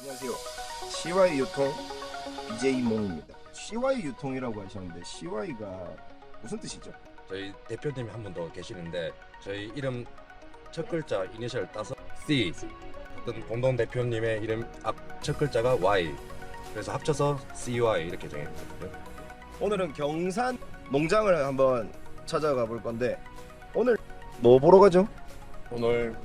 안녕하세요. CY 유통 BJ 몽입니다. CY 유통이라고 하셨는데 CY가 무슨 뜻이죠? 저희 대표님이 한 분 더 계시는데 저희 이름 첫 글자 이니셜 따서 C 어떤 공동 대표님의 이름 앞 첫 글자가 Y 그래서 합쳐서 CY 이렇게 정해졌거든요. 오늘은 경산 농장을 한번 찾아가 볼 건데 오늘 뭐 보러 가죠? 오늘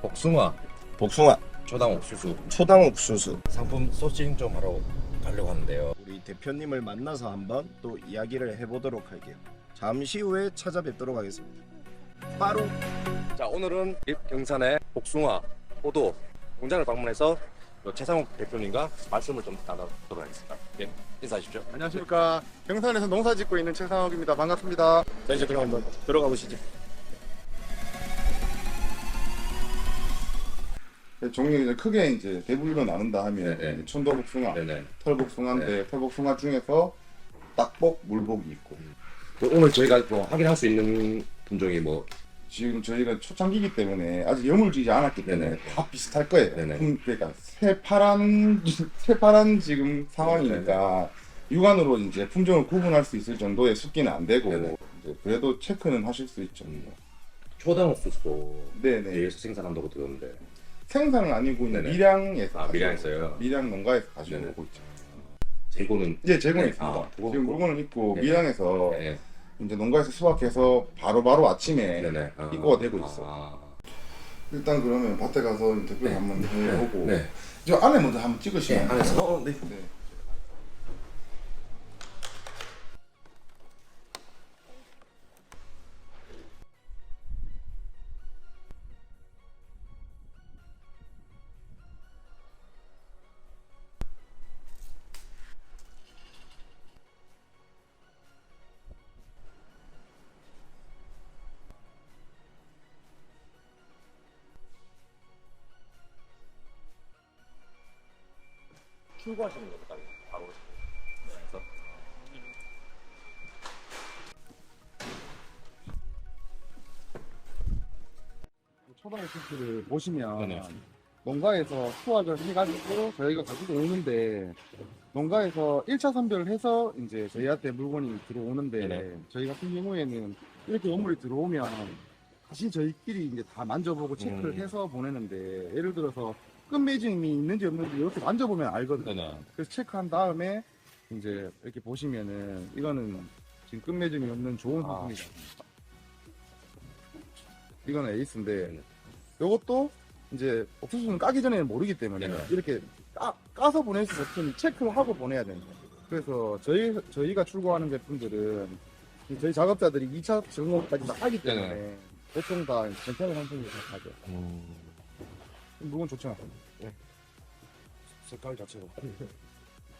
복숭아, 복숭아, 초당 옥수수 초당 옥수수. 상품 소싱 좀 하러 가려고 하는데요. 우리 대표님을 만나서 한번 또 이야기를 해보도록 할게요. 잠시 후에 찾아뵙도록 하겠습니다. 바로 자 오늘은 경산의 복숭아, 포도 공장을 방문해서 요 최상욱 대표님과 말씀을 좀 나누도록 하겠습니다. 예, 인사하십시오. 안녕하십니까. 경산에서 농사 짓고 있는 최상욱입니다. 반갑습니다. 자 이제 그럼 한번 들어가 보시죠. 종류가 이제 크게 이제 대분류로 나눈다 하면 네, 네. 이제 촌도복숭아, 네 네. 털복숭아인데 털복숭아 중에서 딱복, 물복이 있고 그 오늘 저희가 뭐 확인할 수 있는 품종이 뭐 지금 저희가 초창기이기 때문에 아직 여물지지 않았기 때문에 네네. 다 비슷할 거예요. 네네. 음, 그러니까 새파란 새파란 지금 상황이니까 육안으로 이제 품종을 구분할 수 있을 정도의 숫기는 안 되고 네네. 이제 그래도 체크는 하실 수 있죠. 초당 옥수수도 네네. 여기서 생산한다고 들었는데 생산은 아니고 이제 네네. 밀양에서 아 밀양에서요. 밀양 농가에서 가지고 네네. 오고 있죠. 재고는 이제 제공이 네. 있습니다. 아, 지금 있고. 물건을 입고 네네. 밀양에서 네. 이제 농가에서 수확해서 바로 바로 아침에 네네. 아. 입고가 되고 있어. 아. 일단 그러면 밭에 가서 인터뷰 네. 한번 해보고 네. 저 안에 먼저 한번 찍으시면 안에서. 어, 네. 출고하시는 겁니다. 바로. 그래서 초당 옥수수를 보시면 네네. 농가에서 수확을 해가지고 저희가 가지고 오는데 농가에서 1차 선별을 해서 이제 저희한테 물건이 들어오는데 네네. 저희 같은 경우에는 이렇게 원물이 들어오면 다시 저희끼리 이제 다 만져보고 체크를 음. 해서 보내는데 예를 들어서 끝매짐이 있는지 없는지 이렇게 만져보면 알거든요. 네네. 그래서 체크한 다음에 이제 이렇게 보시면은 이거는 지금 끝매짐이 없는 좋은 아. 상품이다. 이거는 에이스인데. 이것도 이제 옥수수는 까기 전에는 모르기 때문에 네네. 이렇게 까, 까서 보낼 수 없으면 체크를 하고 보내야 됩니다. 그래서 저희 저희가 출고하는 제품들은 저희 작업자들이 2차 점검까지 다 하기 때문에. 보통 다 괜찮은 상품을 다 가죠. 음. 물건 좋죠. 색깔 자체가.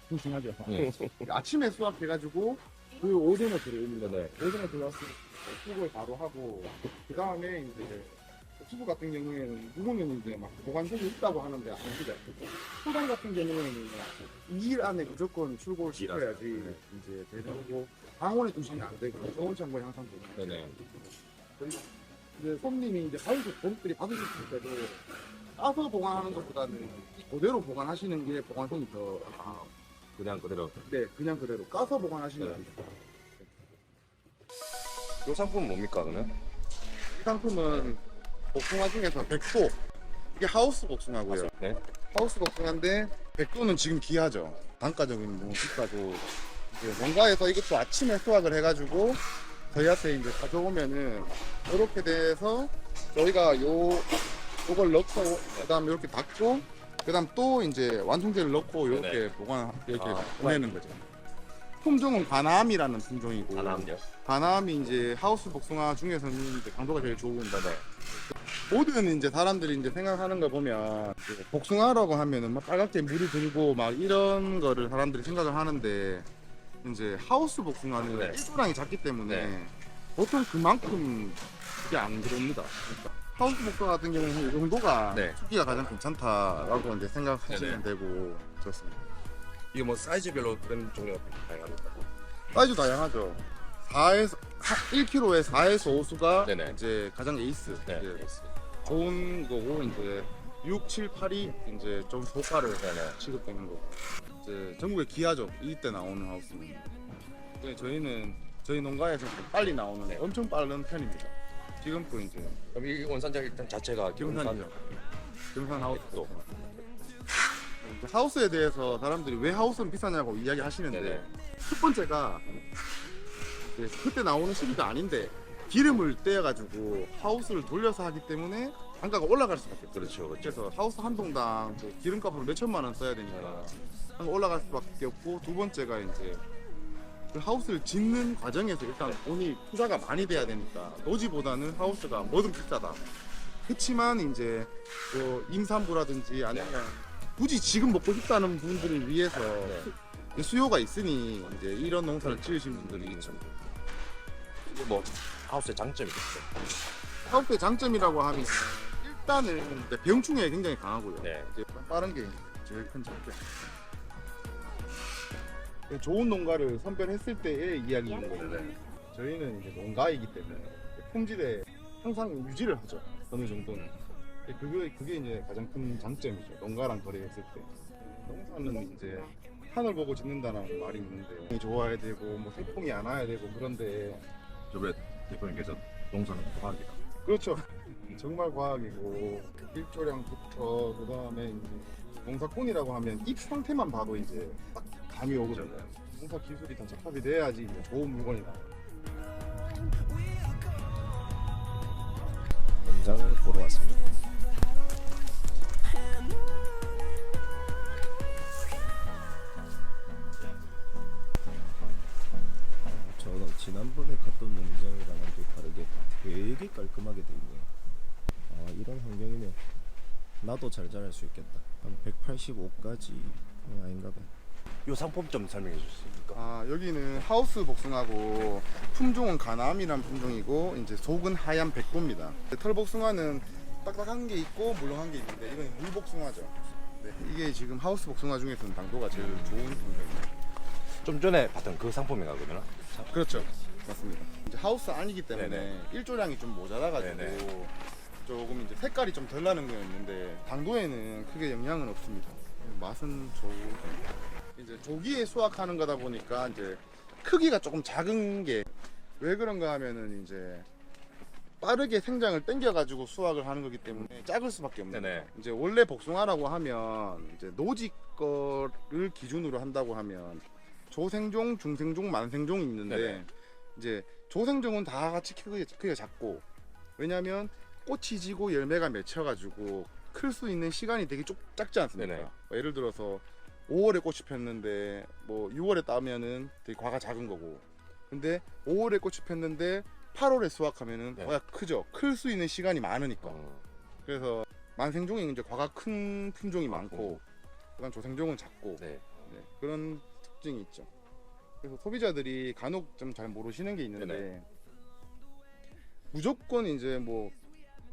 싱싱하죠. 네. 아침에 수확해가지고 그 오전에 들어옵니다. 네네. 오전에 들어왔을 때 수급을 바로 하고 그 다음에 이제 수부 같은 경우에는 누구는 이제 막 보관석이 있다고 하는데 아니죠. 소당 같은 경우에는 2일 안에 무조건 출고를 시켜야지 네. 이제 되고 방원에 두시면 안 되고 저온 창고에 항상 두면 네네. 이제 손님이 이제 가을도 고객들이 받으실 때도 까서 보관하는 것보다는 그대로 보관하시는 게 보관성이 더 강하고 그냥 그대로. 네 그냥 그대로 까서 보관하시는 네. 게 있어요. 이 상품은 뭡니까 그러면? 이 상품은 복숭아 중에서 백도 이게 하우스 복숭아고요. 네. 하우스 복숭아인데 백도는 지금 귀하죠. 단가적인 너무 비싸고 이제 농가에서 이것도 아침에 수확을 해가지고 저희한테 이제 가져오면은 이렇게 돼서 저희가 요 요걸 넣고 그다음 이렇게 닫고 그다음 또 이제 완성제를 넣고 이렇게 네네. 보관 이렇게 아, 보내는 거죠. 품종은 바남이라는 품종이고 바람요. 바남이 이제 하우스 복숭아 중에서는 이제 강도가 제일 좋은 거네. 모든 이제 사람들이 이제 생각하는 거 보면 이제 복숭아라고 하면은 막 빨갛게 물이 들고 막 이런 거를 사람들이 생각을 하는데 이제 하우스 복숭아는 네. 일조량이 작기 때문에 네. 보통 그만큼 그게 안 들어옵니다. 그러니까 하우스 복숭아 같은 경우는 이 정도가 네. 크기가 가장 괜찮다라고 이제 생각하시면. 되고 좋습니다. 이게 뭐 사이즈별로 그런 종류가 다양합니다. 사이즈 다양하죠. 4에서 1kg에 4에서 5수가 네네. 이제 가장 에이스 네. 이제 좋은 거고 이제 6, 7, 8이 이제 좀 고가를 네네. 취급되는 거고 이제 전국에 귀하죠 이때 나오는 하우스는 근데 저희는 저희 농가에서 좀 빨리 나오는 네. 엄청 빠른 편입니다 지금도 이제 그럼 이 원산자 일단 자체가 경산이죠 경산 하우스 또. 하우스에 대해서 사람들이 왜 하우스는 비싸냐고 이야기 하시는데 네네. 첫 번째가 이제 그때 나오는 시기가 아닌데 기름을 떼어가지고 하우스를 돌려서 하기 때문에 단가가 올라갈 수밖에 없어요. 그렇죠, 그렇죠. 그래서 하우스 한 동당 뭐 기름값으로 몇 천만 원 써야 되니까 단가 올라갈 수밖에 없고 두 번째가 이제 그 하우스를 짓는 과정에서 일단 돈이 투자가 많이 돼야 되니까 노지보다는 하우스가 뭐든 비싸다. 그렇지만 이제 뭐 임산부라든지 아니면 굳이 지금 먹고 싶다는 분들을 위해서 네. 수요가 있으니 이제 이런 농사를 지으신 분들이 있죠. 이게 뭐 하우스의 장점이겠죠. 하우스의 장점이라고 하면 일단은 이제 병충해에 굉장히 강하고요. 네. 이제 빠른 게 제일 큰 장점. 좋은 농가를 선별했을 때의 이야기인 거예요. 네네. 저희는 이제 농가이기 때문에 품질에 항상 유지를 하죠. 어느 정도는. 그게 그게 이제 가장 큰 장점이죠. 농가랑 거래했을 때. 농사는 이제 하늘 보고 짓는다는 말이 있는데 좋아야 되고 뭐 태풍이 안 와야 되고 그런데 저번에 대표님께서 농사는 과학이다. 그렇죠. 정말 과학이고 일조량부터 그 다음에 농사꾼이라고 하면 잎 상태만 봐도 이제 딱 감이 오거든요. 농사 기술이 다 적합이 돼야지 이제 좋은 물건이 나와요. 농장을 보러 왔습니다. 저는 지난번에 갔던 농장이랑은 또 다르게 되게 깔끔하게 돼 있네요. 아 이런 환경이면 나도 잘 자랄 수 있겠다. 한 185까지 아닌가 봐. 이 상품 좀 설명해 주실 수 있습니까? 아 여기는 하우스 복숭아고 품종은 가남이란 품종이고 이제 속은 하얀 백보입니다. 털복숭아는 딱딱한 게 있고 물렁한 게 있는데 이건 물 복숭아죠. 네, 이게 지금 하우스 복숭아 중에서는 당도가 제일 좋은 품종입니다. 좀 전에 봤던 그 상품인가 그러면? 그렇죠. 맞습니다. 이제 하우스 아니기 때문에 네네. 일조량이 좀 모자라가지고 네네. 조금 이제 색깔이 좀 덜 나는 거 있는데 당도에는 크게 영향은 없습니다. 맛은 좋고 이제 조기에 수확하는 거다 보니까 이제 크기가 조금 작은 게 왜 그런가 하면은 이제 빠르게 생장을 땡겨가지고 수확을 하는 거기 때문에 작을 수밖에 없는 네네. 거예요. 이제 원래 복숭아라고 하면 이제 노지 거를 기준으로 한다고 하면 조생종, 중생종, 만생종이 있는데 네네. 이제 조생종은 다 같이 크기가, 크기가 작고 왜냐하면 꽃이 지고 열매가 맺혀가지고 클 수 있는 시간이 되게 쪽 작지 않습니까? 네네. 뭐 예를 들어서 5월에 꽃이 폈는데 뭐 6월에 따면은 되게 과가 작은 거고 근데 5월에 꽃이 폈는데 8월에 수확하면은 네. 과가 크죠. 클 수 있는 시간이 많으니까. 어, 그래서 만생종이 이제 과가 큰 품종이 많고 그다음 조생종은 작고 네. 네, 그런 특징이 있죠. 그래서 소비자들이 간혹 좀 잘 모르시는 게 있는데 네네. 무조건 이제 뭐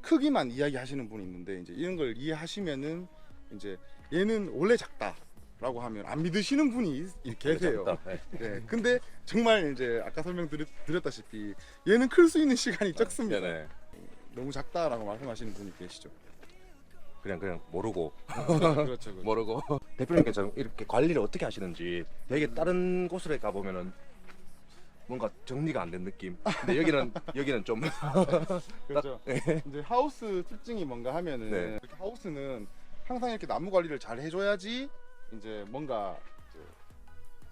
크기만 이야기하시는 분이 있는데 이제 이런 걸 이해하시면은 이제 얘는 원래 작다 라고 하면 안 믿으시는 분이 있- 계세요. 네. 네, 근데 정말 이제 아까 설명드렸다시피 얘는 클 수 있는 시간이 적습니다. 네네. 너무 작다라고 말씀하시는 분이 계시죠. 그냥 그냥 모르고 그렇죠, 그렇죠. 모르고 대표님께서 이렇게 관리를 어떻게 하시는지 되게 다른 곳으로 가 보면은 뭔가 정리가 안 된 느낌. 근데 여기는 여기는 좀 그렇죠. 이제 하우스 특징이 뭔가 하면은 네. 이렇게 하우스는 항상 이렇게 나무 관리를 잘 해줘야지 이제 뭔가 이제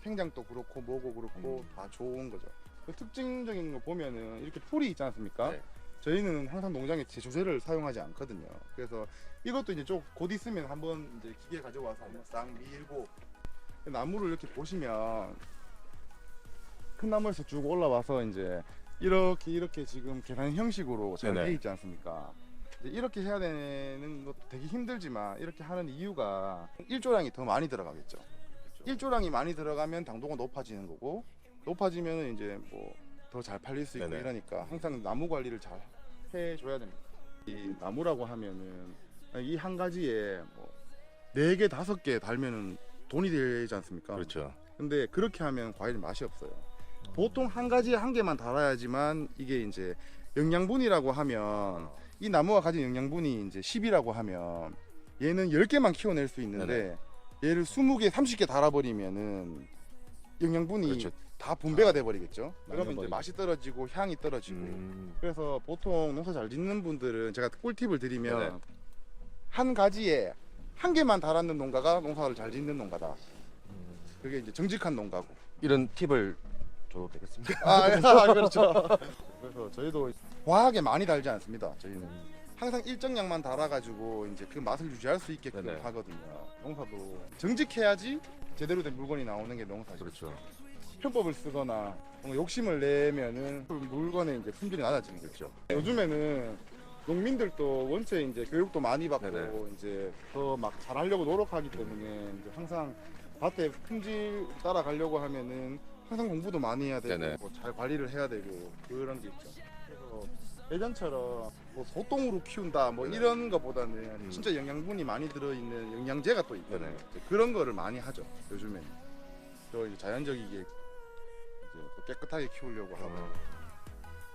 생장도 그렇고 뭐고 그렇고 음. 다 좋은 거죠. 그 특징적인 거 보면은 이렇게 풀이 있지 않습니까? 네. 저희는 항상 농장에 제조제를 사용하지 않거든요. 그래서 이것도 이제 좀 곧 있으면 한번 이제 기계 가져와서 한번 싹 밀고 나무를 이렇게 보시면 큰 나무에서 쭉 올라와서 이제 이렇게 이렇게 지금 계산 형식으로 잘. 돼 있지 않습니까? 이렇게 해야 되는 것도 되게 힘들지만 이렇게 하는 이유가 일조량이 더 많이 들어가겠죠. 일조량이 많이 들어가면 당도가 높아지는 거고 높아지면 이제 뭐 더 잘 팔릴 수 있고 네네. 이러니까 항상 나무 관리를 잘 해줘야 됩니다. 이 나무라고 하면은 이 한 가지에 뭐네 개 다섯 개 달면은 돈이 되지 않습니까? 그렇죠. 근데 그렇게 하면 과일 맛이 없어요. 보통 한 가지에 한 개만 달아야지만 이게 이제 영양분이라고 하면 이 나무가 가진 영양분이 이제 10이라고 하면 얘는 10개만 키워낼 수 있는데 얘를 20개, 30개 달아버리면은 영양분이 그렇죠. 다 분배가 돼 버리겠죠. 그러면 이제. 맛이 떨어지고 향이 떨어지고. 음. 그래서 보통 농사 잘 짓는 분들은 제가 꿀팁을 드리면 네네. 한 가지에 한 개만 달았는 농가가 농사를 잘 짓는 농가다. 음. 그게 이제 정직한 농가고. 이런 팁을 줘도 되겠습니까? 아, 아, 그렇죠. 그래서 저희도 과하게 많이 달지 않습니다. 저희는 항상 일정량만 달아가지고 이제 그 맛을 유지할 수 있게끔 네네. 하거든요. 농사도 정직해야지 제대로 된 물건이 나오는 게 농사죠. 그렇죠. 편법을 쓰거나 뭔가 욕심을 내면은 그 물건의 이제 품질이 낮아지는 거죠. 요즘에는 농민들도 원체 이제 교육도 많이 받고 네네. 이제 더 막 잘하려고 노력하기 때문에 이제 항상 밭의 품질 따라가려고 하면은 항상 공부도 많이 해야 되고 네네. 뭐잘 관리를 해야 되고 그런 게 있죠. 예전처럼 뭐 소똥으로 키운다 뭐 네네. 이런 것보다는 음. 진짜 영양분이 많이 들어있는 영양제가 또 있거든요. 네네. 이제 그런 거를 많이 하죠 요즘에는. 또 이제 자연적이게 이제 또 깨끗하게 키우려고 하고 어.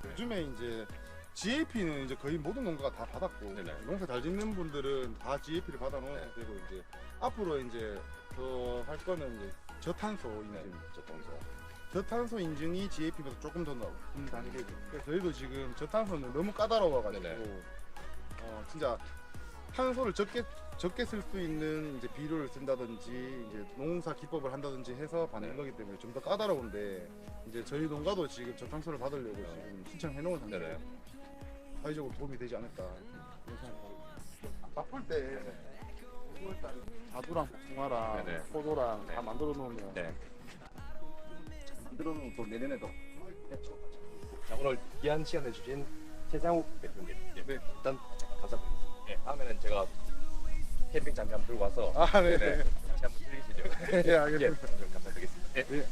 요즘에 이제 GAP는 이제 거의 모든 농가가 다 받았고 네네. 농사 잘 짓는 분들은 다 GAP를 받아놓은 네. 상태고 이제 앞으로 이제 더 할 거는 이제 저탄소 인증 네. 저통서. 저탄소 인증이 GAP보다 조금 더 높은 단계고 그래서 저희도 지금 저탄소는 너무 까다로워가지고 네네. 어 진짜 탄소를 적게 적게 쓸 수 있는 이제 비료를 쓴다든지 이제 농사 기법을 한다든지 해서 받는 네. 거기 때문에 좀 더 까다로운데 이제 저희 농가도 지금 저탄소를 받으려고 지금 신청해 놓은 상태예요. 네네. 사회적으로 도움이 되지 않을까 생각하고 바쁠 때 9월달 자두랑 복숭아랑 네네. 포도랑 네. 다 만들어 놓으면 네. 놓은 또 내년에도 자, 오늘 귀한 시간 내주신 최상욱 대표님. 예, 네. 일단 감사드리겠습니다. 예, 다음에는 제가 캠핑 장비 한번 들고 와서 아 네네. 네네 같이 한번 즐기시죠. 예 알겠습니다 예, 감사드리겠습니다. 예. 예.